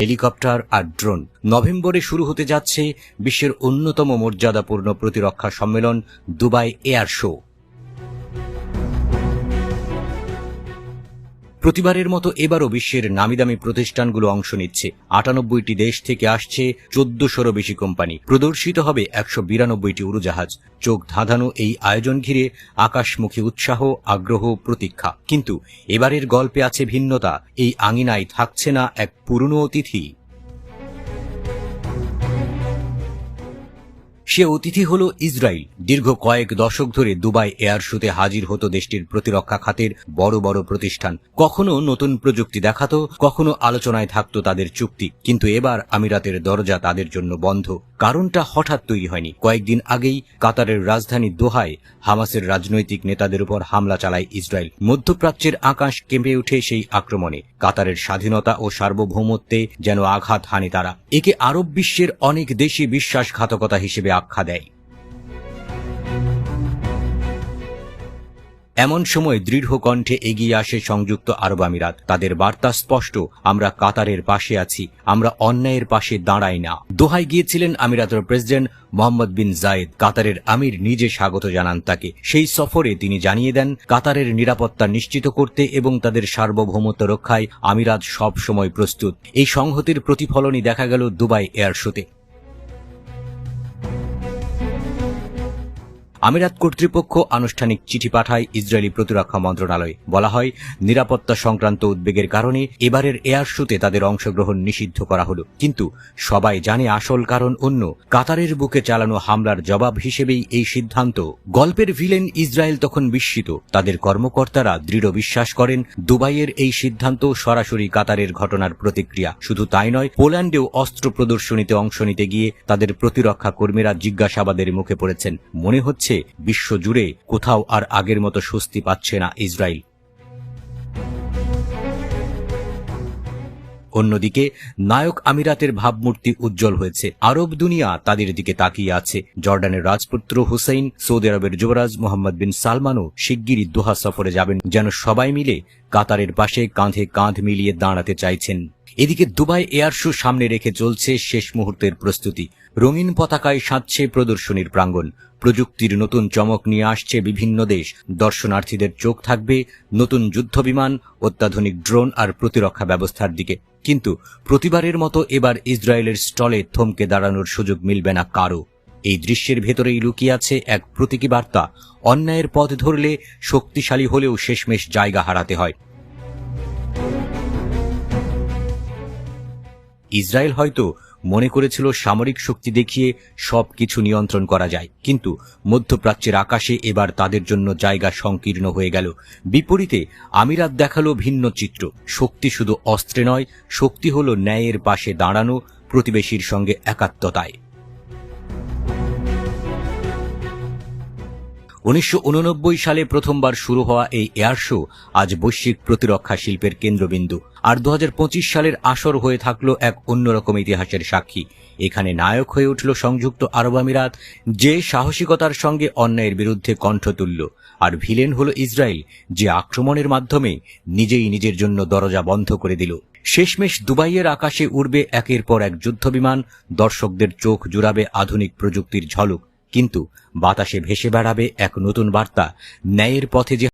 Helicopter আর drone. নভেম্বরে শুরু হতে যাচ্ছে বিশ্বের অন্যতম মর্যাদাপূর্ণ প্রতিরক্ষা সম্মেলন দুবাই এয়ার শো। প্রতিবারের মতো এবারও বিশ্বের নামিদামি প্রতিষ্ঠানগুলো অংশ নিচ্ছে। আটানব্বইটি দেশ থেকে আসছে চোদ্দশোরও বেশি কোম্পানি। প্রদর্শিত হবে একশো বিরানব্বইটি উড়োজাহাজ। চোখ ধাঁধানো এই আয়োজন ঘিরে আকাশমুখী উৎসাহ, আগ্রহ, প্রতীক্ষা। কিন্তু এবারের গল্পে আছে ভিন্নতা। এই আঙিনায় থাকছে না এক পুরনো অতিথি। সে অতিথি হল ইসরায়েল। দীর্ঘ কয়েক দশক ধরে দুবাই এয়ার শোতে হাজির হতো দেশটির প্রতিরক্ষা খাতের বড় বড় প্রতিষ্ঠান। কখনো নতুন প্রযুক্তি দেখাতো, কখনো আলোচনায় থাকতো তাদের চুক্তি। কিন্তু এবার আমিরাতের দরজা তাদের জন্য বন্ধ। কারণটা হঠাৎ তৈরি হয়নি। কয়েকদিন আগেই কাতারের রাজধানী দোহায় হামাসের রাজনৈতিক নেতাদের উপর হামলা চালায় ইসরায়েল। মধ্যপ্রাচ্যের আকাশ কেঁপে ওঠে সেই আক্রমণে। কাতারের স্বাধীনতা ও সার্বভৌমত্বে যেন আঘাত হানি তারা। একে আরব বিশ্বের অনেক দেশই বিশ্বাসঘাতকতা হিসেবে আখ্যা দেয়। এমন সময় দৃঢ় কণ্ঠে এগিয়ে আসে সংযুক্ত আরব আমিরাত। তাদের বার্তা স্পষ্ট, আমরা কাতারের পাশে আছি, আমরা অন্যায়ের পাশে দাঁড়াই না। দোহায় গিয়েছিলেন আমিরাতের প্রেসিডেন্ট মোহাম্মদ বিন জায়েদ। কাতারের আমির নিজে স্বাগত জানান তাকে। সেই সফরে তিনি জানিয়ে দেন, কাতারের নিরাপত্তা নিশ্চিত করতে এবং তাদের সার্বভৌমত্ব রক্ষায় আমিরাত সব সময় প্রস্তুত। এই সংহতির প্রতিফলনই দেখা গেল দুবাই এয়ার শোতে আমিরাত কর্তৃপক্ষ আনুষ্ঠানিক চিঠি পাঠায় ইসরায়েলি প্রতিরক্ষা মন্ত্রণালয়। বলা হয়, নিরাপত্তা সংক্রান্ত উদ্বেগের কারণে এবারের এয়ার শোতে তাদের অংশগ্রহণ নিষিদ্ধ করা হলো। কিন্তু সবাই জানে আসল কারণ অন্য। কাতারের বুকে চালানো হামলার জবাব হিসেবেই এই সিদ্ধান্ত। গল্পের ভিলেন ইসরায়েল তখন বিস্মিত। তাদের কর্মকর্তারা দৃঢ় বিশ্বাস করেন, দুবাইয়ের এই সিদ্ধান্ত সরাসরি কাতারের ঘটনার প্রতিক্রিয়া। শুধু তাই নয়, পোল্যান্ডেও অস্ত্র প্রদর্শনীতে অংশ নিতে গিয়ে তাদের প্রতিরক্ষা কর্মীরা জিজ্ঞাসাবাদের মুখে পড়েছেন। মনে হচ্ছে বিশ্বজুড়ে কোথাও আর আগের মতো স্বস্তি পাচ্ছে না ইসরায়েল। অন্যদিকে, নায়ক আমিরাতের ভাবমূর্তি উজ্জ্বল হয়েছে। আরব দুনিয়া তাদের দিকে তাকিয়ে আছে। জর্ডানের রাজপুত্র হুসেইন, সৌদি আরবের যুবরাজ মোহাম্মদ বিন সালমানও শিগগিরই দোহা সফরে যাবেন, যেন সবাই মিলে কাতারের পাশে কাঁধে কাঁধ মিলিয়ে দাঁড়াতে চাইছেন। এদিকে দুবাই এয়ার শো সামনে রেখে চলছে শেষ মুহূর্তের প্রস্তুতি। রঙিন পতাকায় সাজছে প্রদর্শনীর প্রাঙ্গণ। প্রযুক্তির নতুন চমক নিয়ে আসছে বিভিন্ন দেশ। দর্শনার্থীদের চোখ থাকবে নতুন যুদ্ধবিমান, অত্যাধুনিক ড্রোন আর প্রতিরক্ষা ব্যবস্থার দিকে। কিন্তু প্রতিবারের মতো এবার ইসরায়েলের স্টলে থমকে দাঁড়ানোর সুযোগ মিলবে না কারও। এই দৃশ্যের ভেতরেই লুকিয়ে আছে এক প্রতীকী বার্তা। অন্যায়ের পথ ধরলে শক্তিশালী হলেও শেষমেশ জায়গা হারাতে হয়। ইসরায়েল হয়তো মনে করেছিল সামরিক শক্তি দেখিয়ে সব কিছু নিয়ন্ত্রণ করা যায়। কিন্তু মধ্যপ্রাচ্যের আকাশে এবার তাদের জন্য জায়গা সংকীর্ণ হয়ে গেল। বিপরীতে আমিরাত দেখাল ভিন্ন চিত্র। শক্তি শুধু অস্ত্রে নয়, শক্তি হল ন্যায়ের পাশে দাঁড়ানো প্রতিবেশীর সঙ্গে একাত্মতায়। উনিশশো উননব্বই সালে প্রথমবার শুরু হওয়া এই এয়ার শো আজ বৈশ্বিক প্রতিরক্ষা শিল্পের কেন্দ্রবিন্দু। আর দু হাজার পঁচিশ সালের আসর হয়ে থাকল এক অন্যরকম ইতিহাসের সাক্ষী। এখানে নায়ক হয়ে উঠল সংযুক্ত আরব আমিরাত, যে সাহসিকতার সঙ্গে অন্যায়ের বিরুদ্ধে কণ্ঠ তুলল। আর ভিলেন হল ইসরায়েল, যে আক্রমণের মাধ্যমে নিজেই নিজের জন্য দরজা বন্ধ করে দিল। শেষমেশ দুবাইয়ের আকাশে উড়বে একের পর এক যুদ্ধবিমান, দর্শকদের চোখ জুড়াবে আধুনিক প্রযুক্তির ঝলক। কিন্তু বাতাসে ভেসে বেড়াবে এক নতুন বার্তা ন্যায়ের পথে যে